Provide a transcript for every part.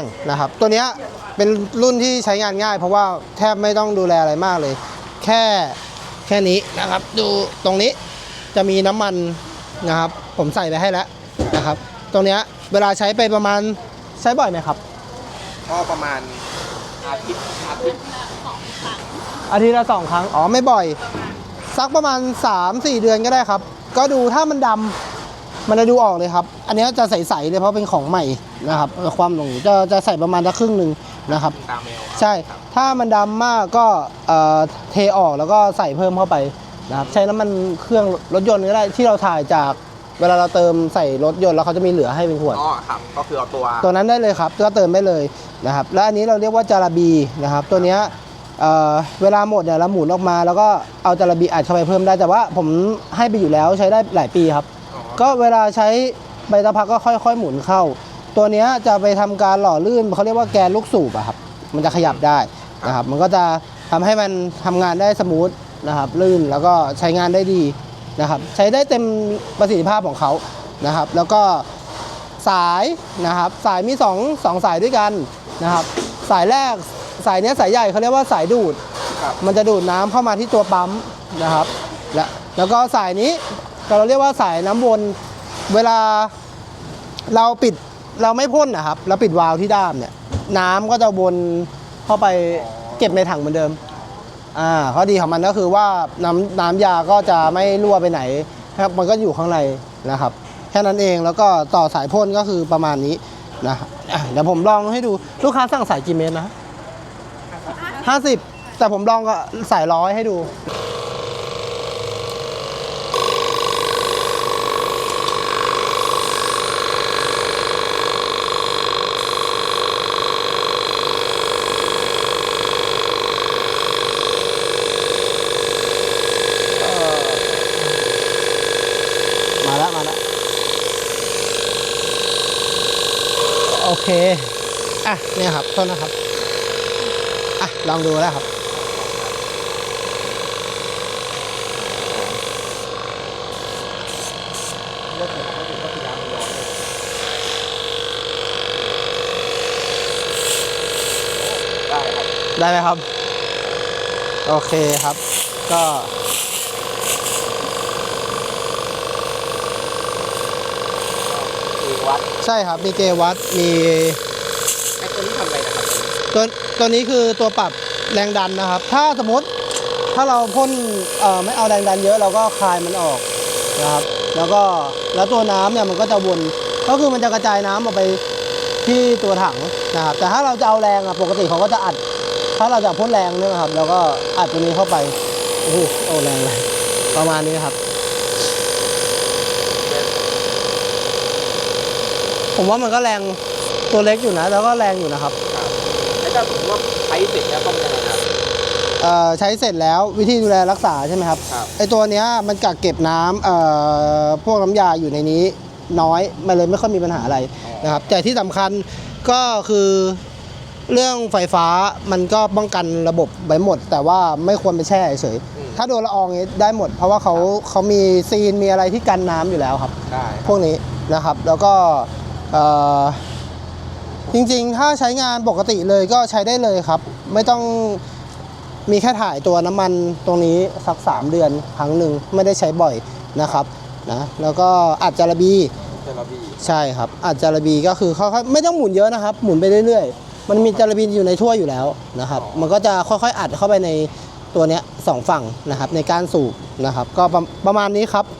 งนะครับ ตัวเนี้ยเป็นรุ่นที่ใช้งานง่าย เพราะว่าแทบไม่ต้องดูแลอะไรมากเลย แค่แค่นี้นะครับ ดูตรงนี้จะมีน้ำมันนะครับ ผมใส่ไปให้แล้วนะครับ ตรงเนี้ยเวลาใช้ไปประมาณใช้บ่อยไหมครับ ก็ประมาณอาทิตย์อาทิตย์อาทิตย์ละสองครั้ง อ๋อ ไม่บ่อย สักประมาณ 3-4 เดือนก็ได้ครับ ก็ดูถ้ามันดำมันจะดูออกเลยครับ อันเนี้ยจะใสๆเลยเพราะเป็นของใหม่ นะครับเออความหลงจะจะใส่ประมาณละครึ่งหนึ่งนะครับ ตามแมวใช่ถ้ามันดำมากก็เอ่อเทออกแล้วก็ใส่เพิ่มเข้าไปนะครับใช้น้ำมันเครื่องรถยนต์ก็ได้ที่เราถ่ายจากเวลาเราเติมใส่รถยนต์แล้วเขาจะมีเหลือให้เป็นขวด อ๋อครับ ก็คือเอาตัวตัวนั้นได้เลยครับก็เติมได้เลยนะครับ แล้วอันนี้เราเรียกว่าจาราบีนะครับ ตัวเนี้ยเอ่อเวลาหมดเนี่ยเราหมุนออกมา แล้วก็เอาจาราบีอัดเข้าไปเพิ่มได้แต่ว่าผมให้ไปอยู่แล้วใช้ได้หลายปีครับ อ๋อก็เวลาใช้ใบตะพักก็ค่อยๆ หมุนเข้า ตัวเนี้ยจะไปทำการหล่อลื่นเขาเรียกว่าแกนลูกสูบอะครับ มันจะขยับได้นะครับ มันก็จะทำให้มันทำงานได้สมูทนะครับ ลื่นแล้วก็ใช้งานได้ดีนะครับ ใช้ได้เต็มประสิทธิภาพของเขานะครับ แล้วก็สายนะครับ สายมีสองสองสายด้วยกันนะครับ สายแรกสายเนี้ยสายใหญ่เขาเรียกว่าสายดูดครับมันจะดูดน้ำเข้ามาที่ตัวปั๊มนะครับ และแล้วก็สายนี้เราเรียกว่าสายน้ำวน เวลาเราปิด เราไม่พ่นนะครับเราปิดวาล์วที่ด้ามเนี่ย น้ำก็จะวนเข้าไปเก็บในถังเหมือนเดิม อ่าข้อดีของมันก็คือว่าน้ำน้ำยาก็จะไม่รั่วไปไหนครับมันก็อยู่ข้างในนะครับ แค่นั้นเองแล้วก็ต่อสายพ่นก็คือประมาณนี้นะอะเดี๋ยวผมลองให้ดูลูกค้าสั่งสายกี่เมตรนะห้าสิบแต่ผมลองก็สายร้อยให้ดู แล้วมาแล้วโอเค อะเนี่ยครับโทษนะครับ อะ ลองดูแล้วครับได้ไหมครับ โอเคครับ ก็ คือ วัดใช่ครับมีเกวัดมีไอ้ตัวนี้ทำอะไรนะครับตัวตัวนี้คือตัวปรับแรงดันนะครับ ถ้าสมมติถ้าเราพ่นเอ่อไม่เอาแรงดันเยอะเราก็คลายมันออกนะครับ แล้วก็แล้วตัวน้ำเนี่ยมันก็จะวนก็คือมันจะกระจายน้ำออกไปที่ตัวถังนะครับ แต่ถ้าเราจะเอาแรงอะปกติเขาก็จะอัด ถ้าเราจะพ่นแรงเนี่ยนะครับเราก็อัดตัวนี้เข้าไปโอ้โหเอาแรงเลยประมาณนี้ครับ ผมว่ามันก็แรงตัวเล็กอยู่นะ แล้วก็แรงอยู่นะครับแล้วก็สมมติว่าใช้เสร็จแล้วต้องยังไงครับ เอ่อใช้เสร็จแล้ววิธีดูแลรักษาใช่ไหมครับครับ ไอตัวเนี้ยมันกักเก็บน้ำเอ่อพวกน้ำยาอยู่ในนี้น้อยมันเลยไม่ค่อยมีปัญหาอะไรนะครับ แต่ที่สำคัญก็คือเรื่องไฟฟ้ามันก็ป้องกันระบบไว้หมด แต่ว่าไม่ควรไปแช่เฉยอืมถ้าโดนละอองนี้ได้หมด เพราะว่าเขาเขามีซีนมีอะไรที่กันน้ำอยู่แล้วครับ ได้พวกนี้นะครับ แล้วก็เอ่อ จริงๆ ถ้าใช้งานปกติเลยก็ใช้ได้เลยครับ ไม่ต้องมีแค่ถ่ายตัวน้ำมันตรงนี้สัก 3 เดือนครั้งหนึ่งไม่ได้ใช้บ่อยนะครับนะแล้วก็อัดจาระบีเจลาบีใช่ครับอัดจาระบีก็คือค่อยๆไม่ต้องหมุนเยอะนะครับ หมุนไปเรื่อยๆ มันมีจาระบีอยู่ในถ้วยอยู่แล้วนะครับ มันก็จะค่อยๆอัดเข้าไปในตัวเนี้ยสองฝั่งนะครับในการสูบนะครับ ก็ประประมาณนี้ครับโ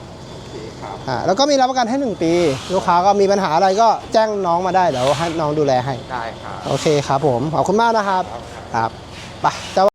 อเคครับอ่าแล้วก็มีรับประกันให้ 1 ปี ลูกค้าก็มีปัญหาอะไรก็แจ้งน้องมาได้เดี๋ยวให้น้องดูแลให้ ได้ครับ โอเคครับผม ขอบคุณมากนะครับ ครับไปจะ